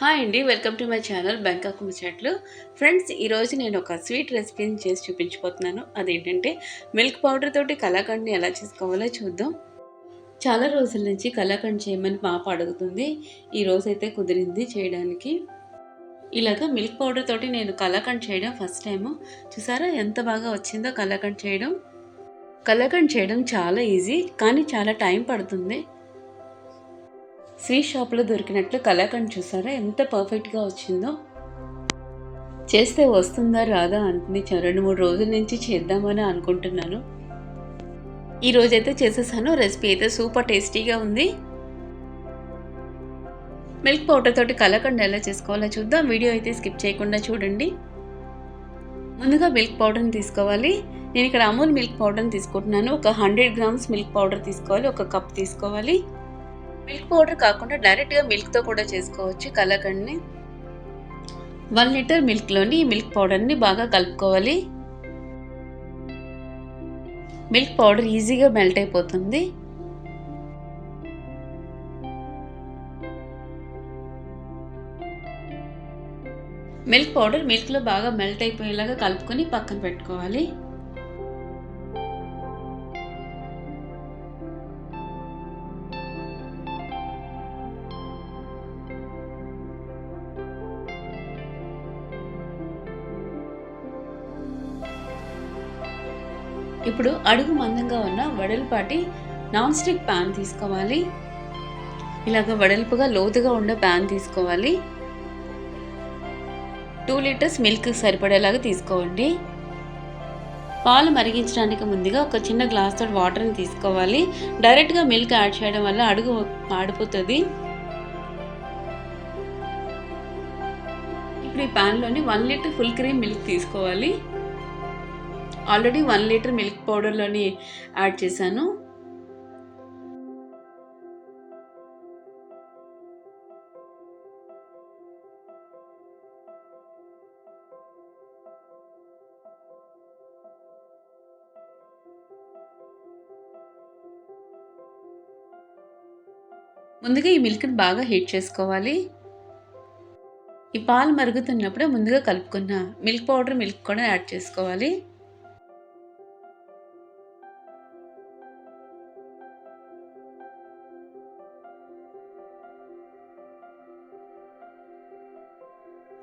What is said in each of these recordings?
Hi అండి welcome to my channel Bangkok ముచ్చట్లు friends ఈరోజు నేను ఒక స్వీట్ రెసిపీని చేసి చూపించిపోతున్నాను అదేంటంటే మిల్క్ పౌడర్ తోటి కలాకండ్ని ఎలా చేసుకోవాలో చూద్దాం. చాలా రోజుల నుంచి కలాకండ్ చేయమని పాప అడుగుతుంది. ఈ అయితే కుదిరింది చేయడానికి. ఇలాగ మిల్క్ పౌడర్ తోటి నేను కలాకండ్ చేయడం ఫస్ట్ టైము చూసారా ఎంత బాగా వచ్చిందో కలాకండ్ చేయడం. కలాకండ్ చేయడం చాలా ఈజీ కానీ చాలా టైం పడుతుంది. స్వీట్ షాప్లో దొరికినట్లు కలాకండ్ చూసారా? ఎంత పర్ఫెక్ట్గా వచ్చిందో. చేస్తే వస్తుందా రాదా అనుకుని రెండు మూడు రోజుల నుంచి చేద్దామని అనుకుంటున్నాను. ఈరోజైతే చేసేసాను. రెసిపీ అయితే సూపర్ టేస్టీగా ఉంది. మిల్క్ పౌడర్ తోటి కలకండ ఎలా చేసుకోవాలో చూద్దాం. వీడియో అయితే స్కిప్ చేయకుండా చూడండి. ముందుగా మిల్క్ పౌడర్ని తీసుకోవాలి. నేను ఇక్కడ అమూల్ మిల్క్ పౌడర్ని తీసుకుంటున్నాను. ఒక హండ్రెడ్ గ్రామ్స్ మిల్క్ పౌడర్ తీసుకోవాలి. ఒక కప్ తీసుకోవాలి. మిల్క్ పౌడర్ కాకుండా డైరెక్ట్గా మిల్క్తో కూడా చేసుకోవచ్చు కలాకండ్ని వన్ లీటర్ మిల్క్లోని ఈ మిల్క్ పౌడర్ని బాగా కలుపుకోవాలి. మిల్క్ పౌడర్ ఈజీగా మెల్ట్ అయిపోతుంది. మిల్క్ పౌడర్ మిల్క్లో బాగా మెల్ట్ అయిపోయేలాగా కలుపుకొని పక్కన పెట్టుకోవాలి. ఇప్పుడు అడుగు మందంగా ఉన్న వెడల్పాటి నాన్ స్టిక్ ప్యాన్ తీసుకోవాలి. ఇలాగ వెడల్పుగా లోతుగా ఉన్న ప్యాన్ తీసుకోవాలి. టూ లీటర్స్ మిల్క్ సరిపడేలాగా తీసుకోండి. పాలు మరిగించడానికి ముందుగా ఒక చిన్న గ్లాస్ తోటి వాటర్ని తీసుకోవాలి. డైరెక్ట్గా మిల్క్ యాడ్ చేయడం వల్ల అడుగు మాడిపోతుంది. ఇప్పుడు ఈ ప్యాన్లోని one litre full cream milk తీసుకోవాలి. ఆల్రెడీ వన్ లీటర్ మిల్క్ పౌడర్లోని యాడ్ చేశాను. ముందుగా ఈ మిల్క్ని బాగా హీట్ చేసుకోవాలి. ఈ పాలు మరుగుతున్నప్పుడే ముందుగా కలుపుకున్న మిల్క్ పౌడర్ మిల్క్ కూడా యాడ్ చేసుకోవాలి.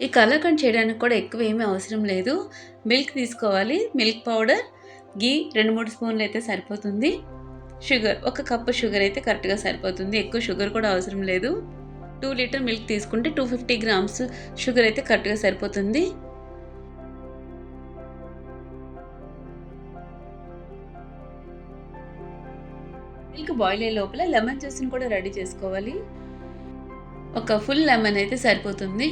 ఈ కలాకండ్ చేయడానికి కూడా ఎక్కువ ఏమీ అవసరం లేదు. మిల్క్ తీసుకోవాలి. మిల్క్ పౌడర్ గీ రెండు మూడు స్పూన్లు అయితే సరిపోతుంది. షుగర్ ఒక కప్పు షుగర్ అయితే కరెక్ట్గా సరిపోతుంది. ఎక్కువ షుగర్ కూడా అవసరం లేదు. టూ లీటర్ మిల్క్ తీసుకుంటే టూ ఫిఫ్టీ గ్రామ్స్ షుగర్ అయితే కరెక్ట్గా సరిపోతుంది. మిల్క్ బాయిల్ అయ్యే లోపల లెమన్ జ్యూస్ని కూడా రెడీ చేసుకోవాలి. ఒక ఫుల్ లెమన్ అయితే సరిపోతుంది.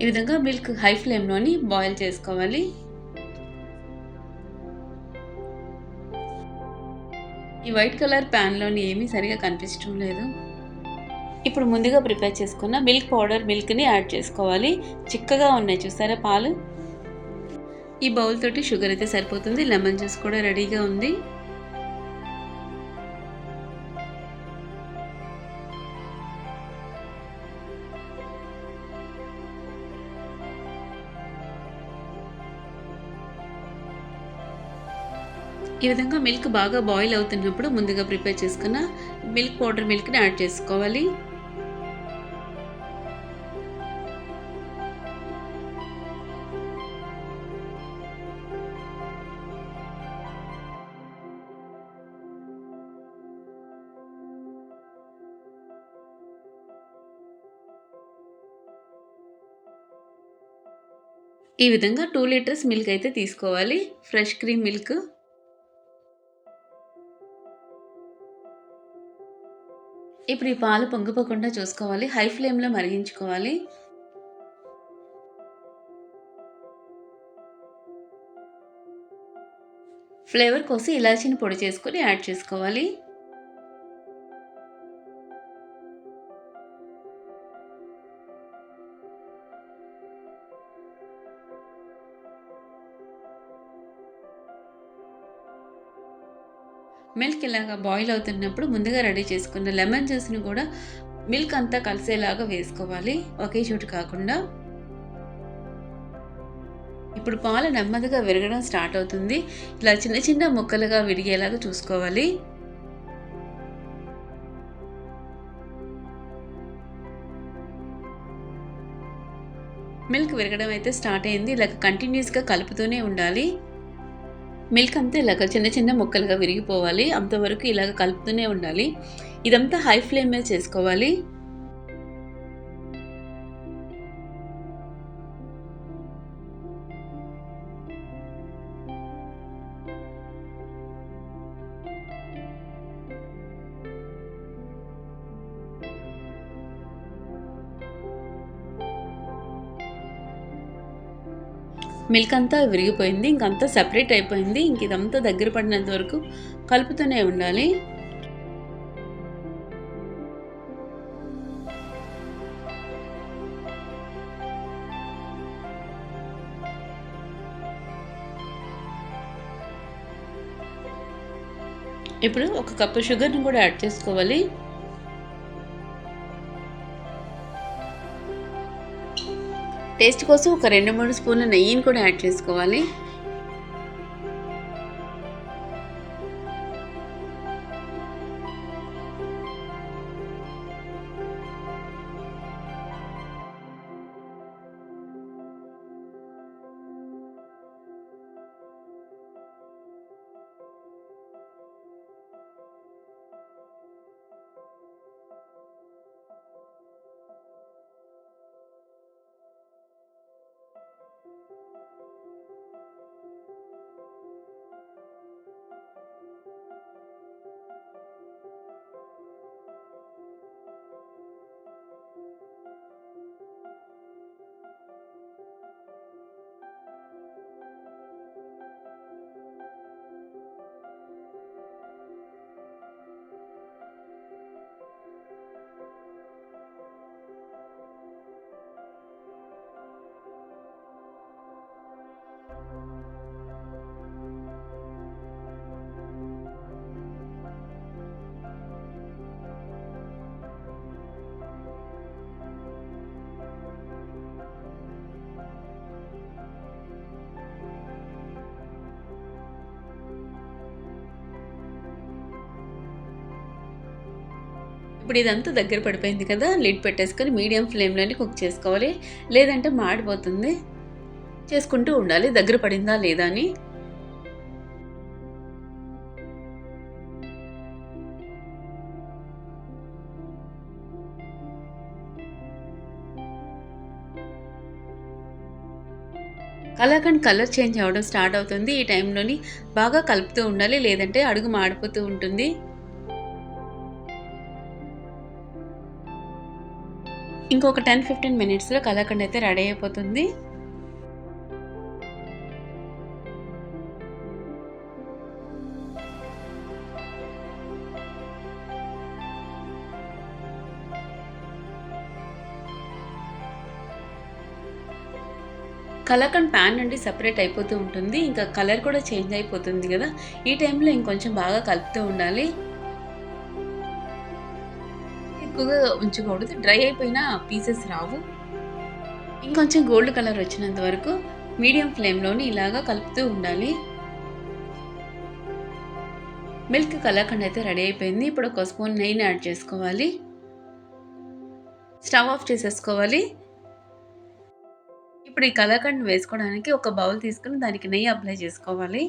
ఈ విధంగా మిల్క్ హై ఫ్లేమ్లోని బాయిల్ చేసుకోవాలి. ఈ వైట్ కలర్ ప్యాన్లోని ఏమీ సరిగా కనిపించడం లేదు. ఇప్పుడు ముందుగా ప్రిపేర్ చేసుకున్న మిల్క్ పౌడర్ మిల్క్ని యాడ్ చేసుకోవాలి. చిక్కగా ఉన్నాయి చూసారా పాలు? ఈ బౌల్ తోటి షుగర్ అయితే సరిపోతుంది. లెమన్ జ్యూస్ కూడా రెడీగా ఉంది. ఈ విధంగా మిల్క్ బాగా బాయిల్ అవుతున్నప్పుడు ముందుగా ప్రిపేర్ చేసుకున్న మిల్క్ పౌడర్ మిల్క్ని యాడ్ చేసుకోవాలి. ఈ విధంగా టూ లీటర్స్ మిల్క్ అయితే తీసుకోవాలి. ఫ్రెష్ క్రీమ్ మిల్క్ ఇప్పుడు ఈ పాలు పొంగిపోకుండా చూసుకోవాలి. హై ఫ్లేమ్లో మరిగించుకోవాలి. ఫ్లేవర్ కోసం ఇలాచీని పొడి చేసుకొని యాడ్ చేసుకోవాలి. మిల్క్ ఇలాగా బాయిల్ అవుతున్నప్పుడు ముందుగా రెడీ చేసుకున్న లెమన్ జ్యూస్ని కూడా మిల్క్ అంతా కలిసేలాగా వేసుకోవాలి. ఒకే చోటు కాకుండా ఇప్పుడు పాలు నెమ్మదిగా విరగడం స్టార్ట్ అవుతుంది. ఇలా చిన్న చిన్న ముక్కలుగా విరిగేలాగా చూసుకోవాలి. మిల్క్ విరగడం అయితే స్టార్ట్ అయింది. ఇలా కంటిన్యూస్గా కలుపుతూనే ఉండాలి. మిల్క్ అంతా ఇలాగ చిన్న చిన్న ముక్కలుగా విరిగిపోవాలి. అంతవరకు ఇలాగ కలుపుతూనే ఉండాలి. ఇదంతా హై ఫ్లేమ్ మీద చేసుకోవాలి. మిల్క్ అంతా విరిగిపోయింది ఇంకంతా సపరేట్ అయిపోయింది ఇంక ఇదంతా దగ్గర పడినంత వరకు కలుపుతూనే ఉండాలి. ఇప్పుడు ఒక కప్పు షుగర్ని కూడా యాడ్ చేసుకోవాలి. టేస్ట్ కోసం ఒక రెండు మూడు స్పూన్ల నెయ్యిని కూడా యాడ్ చేసుకోవాలి. ఇప్పుడు ఇదంతా దగ్గర పడిపోయింది కదా లిడ్ పెట్టేసుకొని మీడియం ఫ్లేమ్లోనే కుక్ చేసుకోవాలి. లేదంటే మాడిపోతుంది. చేసుకుంటూ ఉండాలి. దగ్గర పడిందా లేదా అని. కలాకండ్ కలర్ చేంజ్ అవ్వడం స్టార్ట్ అవుతుంది. ఈ టైంలోని బాగా కలుపుతూ ఉండాలి. లేదంటే అడుగు మాడిపోతూ ఉంటుంది. ఇంకొక టెన్ ఫిఫ్టీన్ మినిట్స్లో కలకండ్ అయితే రెడీ అయిపోతుంది. కలకండ్ ప్యాన్ నుండి సపరేట్ అయిపోతూ ఉంటుంది. ఇంకా కలర్ కూడా చేంజ్ అయిపోతుంది కదా. ఈ టైంలో ఇంకొంచెం బాగా కలుపుతూ ఉండాలి. ఎక్కువగా ఉంచకూడదు. డ్రై అయిపోయిన పీసెస్ రావు. ఇంకొంచెం గోల్డ్ కలర్ వచ్చినంత వరకు మీడియం ఫ్లేమ్లోని ఇలాగా కలుపుతూ ఉండాలి. మిల్క్ కలాకండ్ అయితే రెడీ అయిపోయింది. ఇప్పుడు ఒక స్పూన్ నెయ్యిని యాడ్ చేసుకోవాలి. స్టవ్ ఆఫ్ చేసేసుకోవాలి. ఇప్పుడు ఈ కలాకండ్ వేసుకోవడానికి ఒక బౌల్ తీసుకుని దానికి నెయ్యి అప్లై చేసుకోవాలి.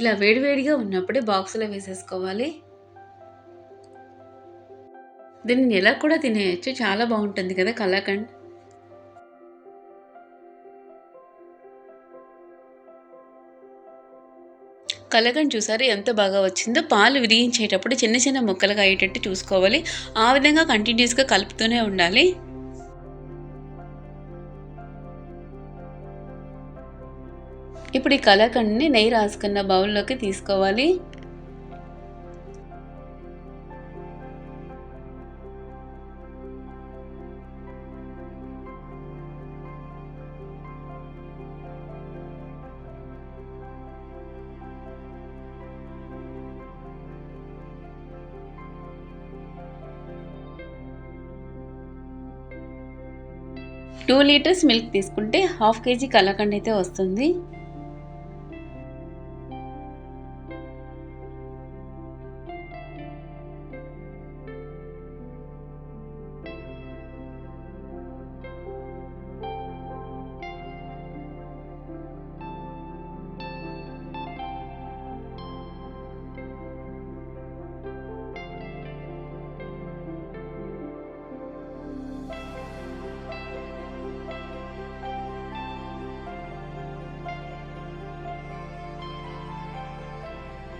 ఇలా వేడివేడిగా ఉన్నప్పుడే బాక్సులో వేసేసుకోవాలి. దీన్ని ఎలా కూడా తినేయచ్చు చాలా బాగుంటుంది కదా కలాకండ్ కలగని చూసారు ఎంత బాగా వచ్చిందో? పాలు విరిగించేటప్పుడు చిన్న చిన్న ముక్కలుగా అయ్యేటట్టు చూసుకోవాలి. ఆ విధంగా కంటిన్యూస్గా కలుపుతూనే ఉండాలి. ఇప్పుడు ఈ కలకండ్ని నెయ్యి రాసుకున్న బౌల్లోకి తీసుకోవాలి. టూ లీటర్స్ మిల్క్ తీసుకుంటే హాఫ్ కేజీ కలకండ అయితే వస్తుంది.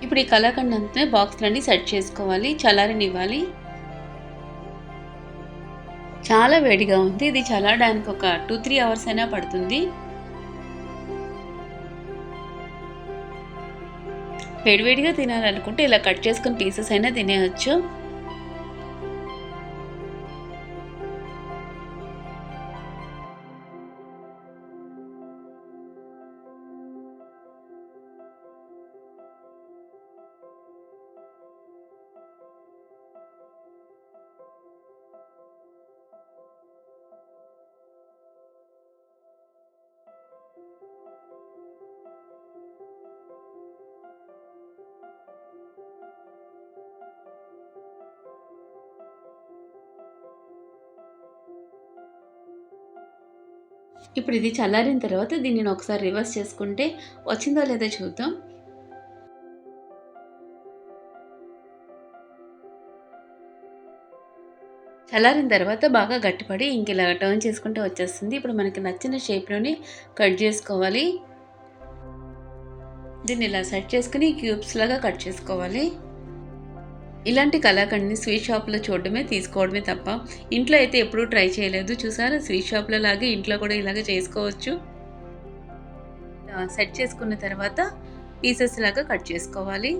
ఇప్పుడు ఈ కలాకండ్ అంతా బాక్స్లన్నీ సెట్ చేసుకోవాలి చల్లారనివ్వాలి. చాలా వేడిగా ఉంది. ఇది చల్లారడానికి ఒక టూ త్రీ అవర్స్ అయినా పడుతుంది. వేడివేడిగా తినాలనుకుంటే ఇలా కట్ చేసుకుని పీసెస్ అయినా తినేయచ్చు. ఇప్పుడు ఇది చల్లారిన తర్వాత దీనిని ఒకసారి రివర్స్ చేసుకుంటే వచ్చిందో లేదో చూద్దాం. చల్లారిన తర్వాత బాగా గట్టిపడి ఇంక ఇలా టర్న్ చేసుకుంటే వచ్చేస్తుంది. ఇప్పుడు మనకి నచ్చిన షేప్లోని కట్ చేసుకోవాలి. దీన్ని ఇలా సెట్ చేసుకుని క్యూబ్స్ లాగా కట్ చేసుకోవాలి. ఇలాంటి కళాఖండ్ని స్వీట్ షాప్లో చూడడమే తీసుకోవడమే తప్ప ఇంట్లో అయితే ఎప్పుడూ ట్రై చేయలేదు. చూసారా? స్వీట్ షాప్లో లాగే ఇంట్లో కూడా ఇలాగ చేసుకోవచ్చు. సెట్ చేసుకున్న తర్వాత పీసెస్ లాగా కట్ చేసుకోవాలి.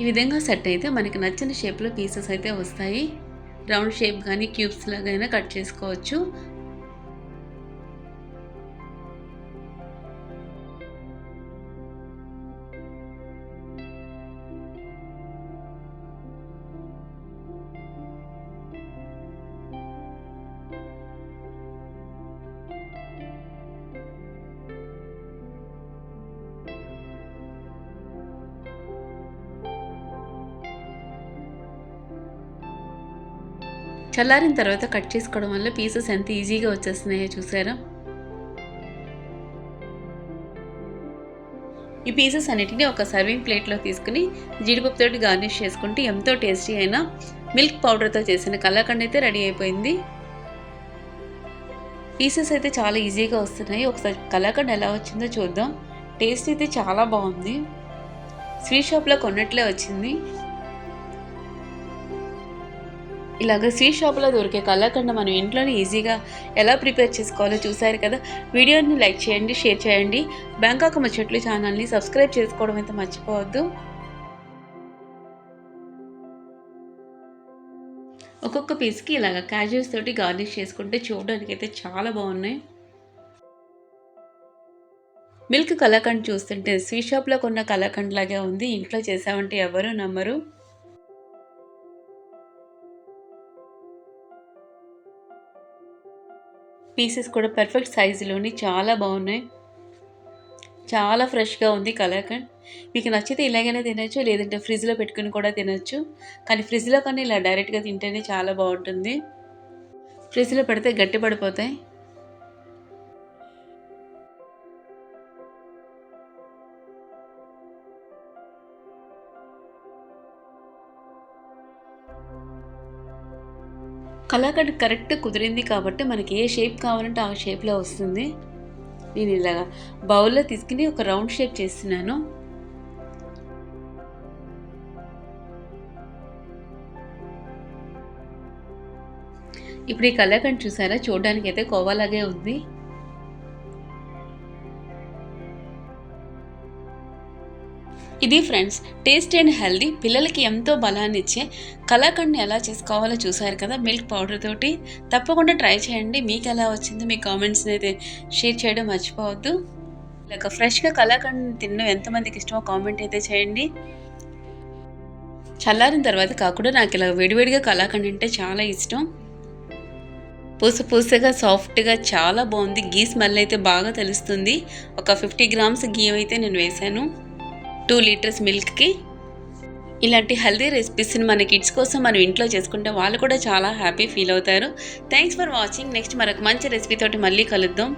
ఈ విధంగా సెట్ అయితే మనకి నచ్చిన షేప్లో పీసెస్ అయితే వస్తాయి. రౌండ్ షేప్ కానీ క్యూబ్స్ లాగైనా కట్ చేసుకోవచ్చు. చల్లారిన తర్వాత కట్ చేసుకోవడం వల్ల పీసెస్ ఎంత ఈజీగా వచ్చేస్తున్నాయో చూసారా? ఈ పీసెస్ అన్నిటిని ఒక సర్వింగ్ ప్లేట్లో తీసుకుని జీడిపప్పుతోటి గార్నిష్ చేసుకుంటే ఎంతో టేస్టీ అయిన మిల్క్ పౌడర్తో చేసిన కలాకండ్ అయితే రెడీ అయిపోయింది. పీసెస్ అయితే చాలా ఈజీగా వస్తున్నాయి. ఒకసారి కలాకండ్ ఎలా వచ్చిందో చూద్దాం. టేస్ట్ అయితే చాలా బాగుంది. స్వీట్ షాప్లో కొన్నట్లే వచ్చింది. ఇలాగ స్వీట్ షాప్లో దొరికే కళ్ళకండ మనం ఇంట్లోనే ఈజీగా ఎలా ప్రిపేర్ చేసుకోవాలో చూసారు కదా. వీడియోని లైక్ చేయండి షేర్ చేయండి. బ్యాంకాక్ చెట్లు ఛానల్ని సబ్స్క్రైబ్ చేసుకోవడం అయితే మర్చిపోవద్దు. ఒక్కొక్క పీస్కి ఇలాగ క్యాజువల్స్ తోటి గార్నిష్ చేసుకుంటే చూడడానికి అయితే చాలా బాగున్నాయి. మిల్క్ కలాకండ్ చూస్తుంటే స్వీట్ షాప్లో కొన్న కలాకండ్ లాగే ఉంది. ఇంట్లో చేసామంటే ఎవరు నమ్మరు. పీసెస్ కూడా పర్ఫెక్ట్ సైజులోని చాలా బాగున్నాయి. చాలా ఫ్రెష్గా ఉంది కలాకండ్ మీకు నచ్చితే ఇలాగైనా తినచ్చు లేదంటే ఫ్రిడ్జ్లో పెట్టుకుని కూడా తినచ్చు. కానీ ఫ్రిడ్జ్లో కానీ ఇలా డైరెక్ట్గా తింటేనే చాలా బాగుంటుంది. ఫ్రిడ్జ్లో పెడితే గట్టి పడిపోతాయి. కలాకండ్ కరెక్ట్ కుదిరింది కాబట్టి మనకి ఏ షేప్ కావాలంటే ఆ షేప్లో వస్తుంది. నేను ఇలాగా బౌల్లో తీసుకుని ఒక రౌండ్ షేప్ చేస్తున్నాను. ఇప్పుడు ఈ కలాకండ్ చూసారా? చూడడానికి అయితే కోవాలాగే ఉంది. ఇది ఫ్రెండ్స్ టేస్ట్ అండ్ హెల్దీ పిల్లలకి ఎంతో బలాన్ని ఇచ్చే కలాకండ్ని ఎలా చేసుకోవాలో చూసారు కదా మిల్క్ పౌడర్ తోటి. తప్పకుండా ట్రై చేయండి మీకు ఎలా వచ్చిందో మీ కామెంట్స్ని అయితే షేర్ చేయడం మర్చిపోవద్దు. ఇలాగ ఫ్రెష్గా కలాకండ్ తినడం ఎంతమందికి ఇష్టమో కామెంట్ అయితే చేయండి. చల్లారిన తర్వాత కాకుండా నాకు ఇలా వేడివేడిగా కలాకండ్ అంటే చాలా ఇష్టం. పూస పూసగా సాఫ్ట్గా చాలా బాగుంది. గీ స్మెల్ అయితే బాగా తెలుస్తుంది. ఒక ఫిఫ్టీ గ్రామ్స్ గీ అయితే నేను వేశాను టూ లీటర్స్ మిల్క్కి. ఇలాంటి హెల్దీ రెసిపీస్ని మన కిడ్స్ కోసం మనం ఇంట్లో చేసుకుంటే వాళ్ళు కూడా చాలా హ్యాపీ ఫీల్ అవుతారు. Thanks for watching. నెక్స్ట్ మరొక మంచి రెసిపీ తోటి మళ్ళీ కలుద్దాం.